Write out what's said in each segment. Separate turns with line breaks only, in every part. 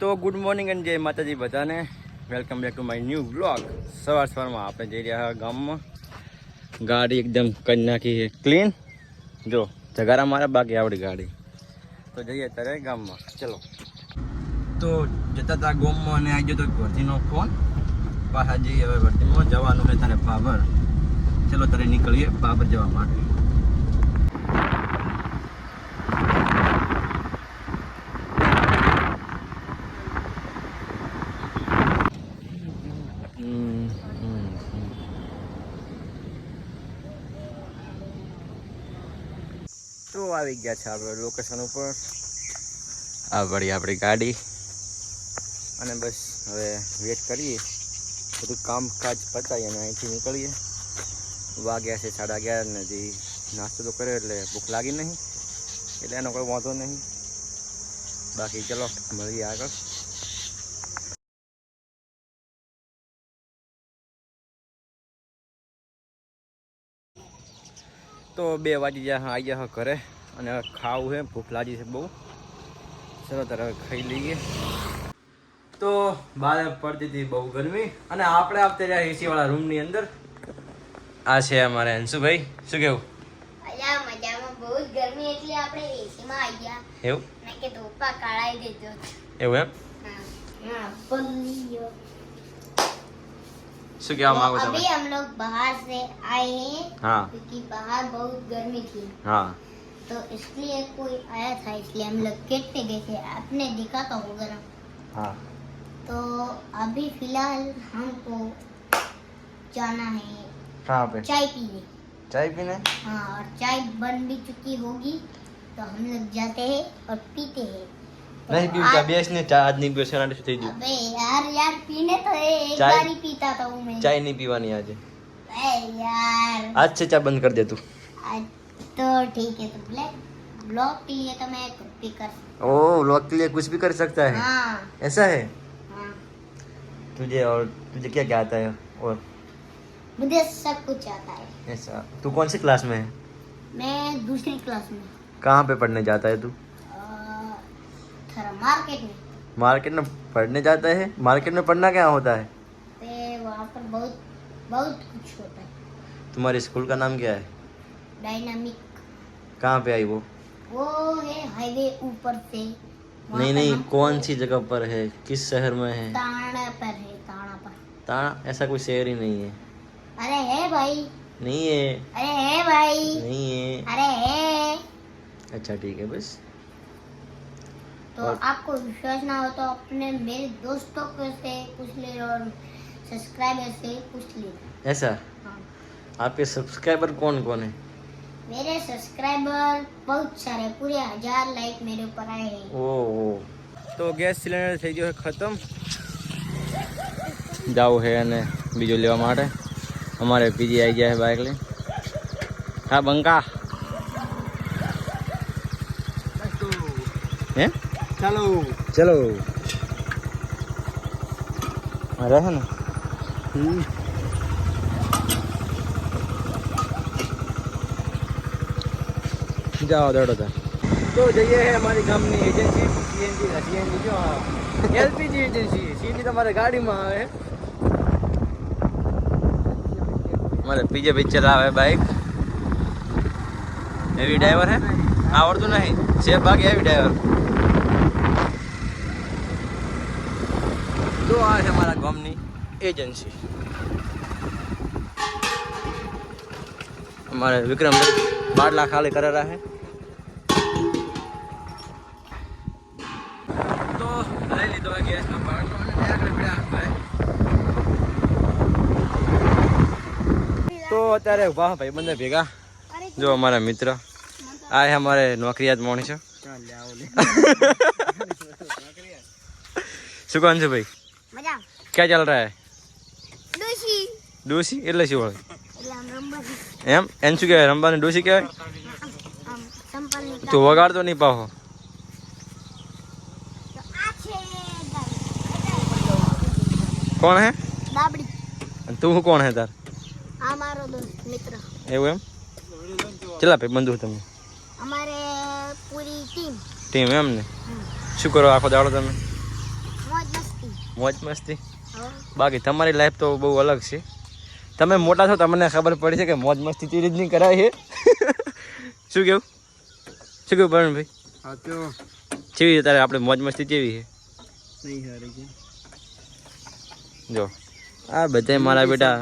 તો good morning અને જય માતાજી બધાને. Welcome back to my new blog સવાર સવારમાં આપણે જઈ રહ્યા ગામમાં. ગાડી એકદમ કરી નાખી ક્લીન જો, જગારા મારા, બાકી આવડી ગાડી. તો જઈએ અત્યારે ગામમાં. ચલો. તો જતા હતા ગામમાં અને આવી ગયો તો ભરતીનો ફોન પાછા જઈએ હવે ભરતીમાં. જવાનું છે તારે બાબર. ચલો તારે નીકળીએ બાબર જવા માટે. આવી ગયા છે આપણે લોકેશન ઉપર આ વળી આપણી ગાડી અને બસ હવે વેટ કરીએ બધું કામકાજ પતાવીએ અને અહીંથી નીકળીએ વાગ્યા છે સાડા અગિયાર ને હજી નાસ્તો તો કર્યો એટલે ભૂખ લાગી નહીં એટલે એનો કોઈ વાંધો નહીં બાકી ચલો મળીએ આગળ તો બે વાગી ગયા આવી ગયા ઘરે અને હવે ખાવું છે ભૂખ લાગી છે બહુ ચલો તારે હવે ખાઈ લઈએ તો બહાર પડતી હતી બહુ ગરમી અને આપણે આપતે રહ્યા એસી વાળા રૂમની અંદર આ છે અમારે અંશુભાઈ શું કેવું
અલ્યા મજામાં બહુ જ ગરમી એટલે આપણે એસીમાં આવી ગયા
એવું
મેં કે ધોપા કાઢાઈ દેજો
એવું એમ
हाँ हाँ बल्लियो
શું કહેવા માંગો
तो अभी
તમે
हम लोग बाहर से आए हैं
હા
क्योंकि बाहर बहुत गर्मी थी
હા
तो इसलिए कोई आया था इसलिए हम लोग गेट पे गए थे आपने देखा तो होगा ना
હા
तो अभी फिलहाल हमको जाना है
कहाँ पे
चाय पीने
चाय पीने
हाँ और चाय बन भी चुकी होगी तो हम लोग जाते हैं और पीते हैं तो
નહીં પીવું ચા
आज-
બેસ ને ચા આજ નહીં પીવું શેના માટે થઈ ગયું
अबे यार यार पीने तो है, एक
चाय-
बार ही पीता था हूँ मैं
ચાય નહીં પીવાની આજે
अबे यार
આજ છે ચા બંધ કરી દે તું
आज तो ठीक है तो ब्लैक ब्लॉक के लिए तो मैं कुछ भी कर
ओ व्लॉग के लिए कुछ भी कर सकता है?
हाँ।
ऐसा है?
हाँ।
तुझे और तुझे क्या क्या आता है और?
मुझे सब कुछ आता है।
ऐसा। तू कौन सी क्लास में है?
मैं दूसरी क्लास में।
कहाँ पे पढ़ने जाता है तू?
मार्केट में।
मार्केट में पढ़ने जाता है? मार्केट में पढ़ना क्या होता है?
वहाँ पर बहुत बहुत कुछ होता है।
तुम्हारे स्कूल का नाम क्या है?
डायनामिक
कहाँ पे आई वो?
वो है हाईवे ऊपर से।
नहीं नहीं कौन सी जगह पर है? किस शहर में है?
ताड़ा पर है ताड़ा पर।
ताना ऐसा कोई शहर ही नहीं है।
अरे है भाई।
नहीं है।
अरे है भाई।
नहीं है।
अरे है।
अच्छा ठीक है बस।
तो
और-
आपको विश्वास ना हो तो अपने मेरे दोस्तों को से पूछ ले और सब्सक्राइबर से पूछ ले।
ऐसा?
हाँ।
आपके सब्सक्राइबर कौन कौन है?
मेरे सब्सक्राइबर बहुत सारे पूरे हजार लाइक मेरे ऊपर आए हैं
ઓ ઓ તો ગેસ સિલિન્ડર થઈ ગયો છે ખતમ જવું છે અને બીજું લેવા માટે અમારે પીજી આવી ગયા છે બાઇક લઈને હા બંકા હે
ચાલો
ચલો રહે ને सीधा जाओ होता है तो जाइए हमारी company agency C L P G agency सीधी तो हमारे गाड़ी में आए हमारे पीछे पीछे है बाइक हेवी ड्राइवर है? और तो नहीं सेफ़ भाग हेवी ड्राइवर तो आज हमारा गमनी एजेंसी हमारे विक्रम ने खाली कर रहा है। તો અત્યારે વાહ ભાઈ બંને ભેગા. જો અમારા મિત્ર. આ અમારે નોકરિયાત છે. શું કહું છું ભાઈ? ક્યાં ચાલ
રહા
ડોસી એટલે શું હોય? એમ? એમ શું કહેવાય? રમવાની ડોસી કહેવાય? તું વગાડતો નહીં પાહો. કોણ હે? તું કોણ હે તાર?
આ મારો દોસ્ત મિત્ર.
એવું એમ? કેટલા ભાઈ બંધુ તમે?
અમારે પૂરી ટીમ.
ટીમ એમ ને? શું કરો આખો દાડો તમે? મોજ મસ્તી.
હા.
બાકી તમારી લાઈફ તો બહુ અલગ છે. તમે મોટા છો તમને ખબર પડી છે કે મોજ મસ્તી ચીજ નહીં કરાય છે શું કેવું? શું કેવું પ્રવીણભાઈ
હા તો
કેવી છે તારે? આપણે મોજ મસ્તી કેવી છે? જો. આ બધા મારા બેટા.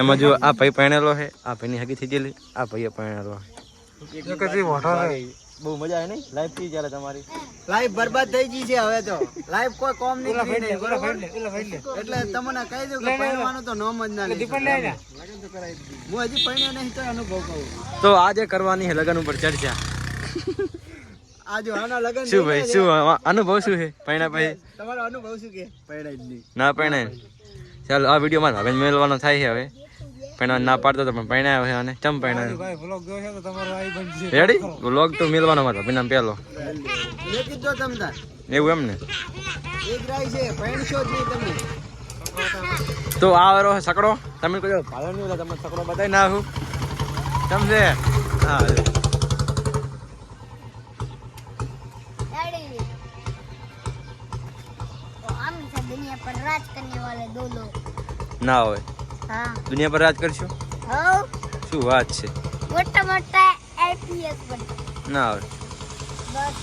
એમાં જો આ ભાઈ પહેણેલો છે આ ભાઈની હકી થઈ ગયેલી આ ભાઈએ પહેણેલો છે. બહુ મજા આવે નહીં? લાઈફ કેવી ચાલે તમારી.
લાઈફ બરબાદ થઈ ગઈ છે હવે તો. લાઈફ કોઈ કોમ નહીં એટલે તમને કહી દઉં કે તો નોમ જ ના. હું હજી નહીં તો અનુભવ કહું
તો આજે કરવાની છે લગન ઉપર ચર્ચા.
આ જો આના લગન
શું ભાઈ શું અનુભવ શું છે પૈણા પછી?
તમારો અનુભવ શું કે? પરણાય
ના પૈણે ચાલો આ વિડીયોમાં હવે મેળવાનો થાય છે હવે. પૈણા ના પાડતો તો પણ પહેણાયો છે અને ચમ પહેણાયો રેડી વ્લોગ તો મેળવાનો મારો ભાઈ નામ પહેલો એવું એમ ને? તો આ વારો સકડો? તમે કહો ભાલો નહીં તમે સકડો બતાવી નાખું. સમજે? હા
દુનિયા પર રાજ કરને વાલે દો લોગ
ના હોય.
હા.
દુનિયા પર રાજ કરશો?
હો
શું વાત છે?
મોટા મોટા આઈપીએસ બન.
ના હોય.
બસ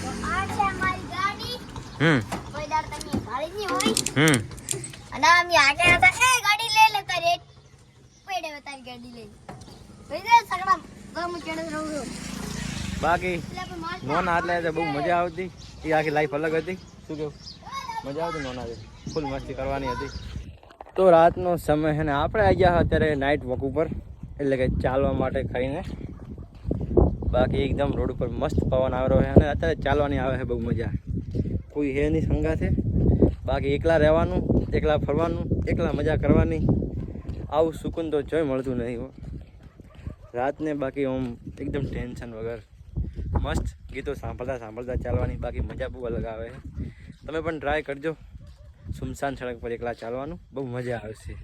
તો આ છે અમારી ગાડી.
હમ.
કોઈ દાર તમે ભાળી ની હોય.
હમ.
અને અમે આગળ હતા. એ ગાડી લઈ લે તારે પેડે તારી ગાડી લઈ ભાઈ સગડા ગામ ચડે રહું છું
બાકી નોન હાથ બહુ મજા આવતી. એ આખી લાઈફ અલગ હતી. શું કેવું? મજા આવતી નોના ફૂલ મસ્તી કરવાની હતી. તો રાતનો સમય છે ને આપણે આવી ગયા અત્યારે નાઇટ વોક ઉપર, એટલે કે ચાલવા માટે ખાઈને. બાકી એકદમ રોડ ઉપર મસ્ત પવન આવી રહ્યો છે અને અત્યારે ચાલવાની આવે છે બહુ મજા. કોઈ હે નહીં સંગાથે બાકી એકલા રહેવાનું, એકલા ફરવાનું, એકલા મજા કરવાની. આવું સુકૂન તો જોઈ મળતું નહીં હો. રાતને બાકી આમ એકદમ ટેન્શન વગર મસ્ત ગીતો સાંભળતા સાંભળતા ચાલવાની બાકી મજા બહુ અલગ આવે છે. તમે પણ ટ્રાય કરજો. સુમસાન સડક પર એકલા ચાલવાનું. બહુ મજા આવશે.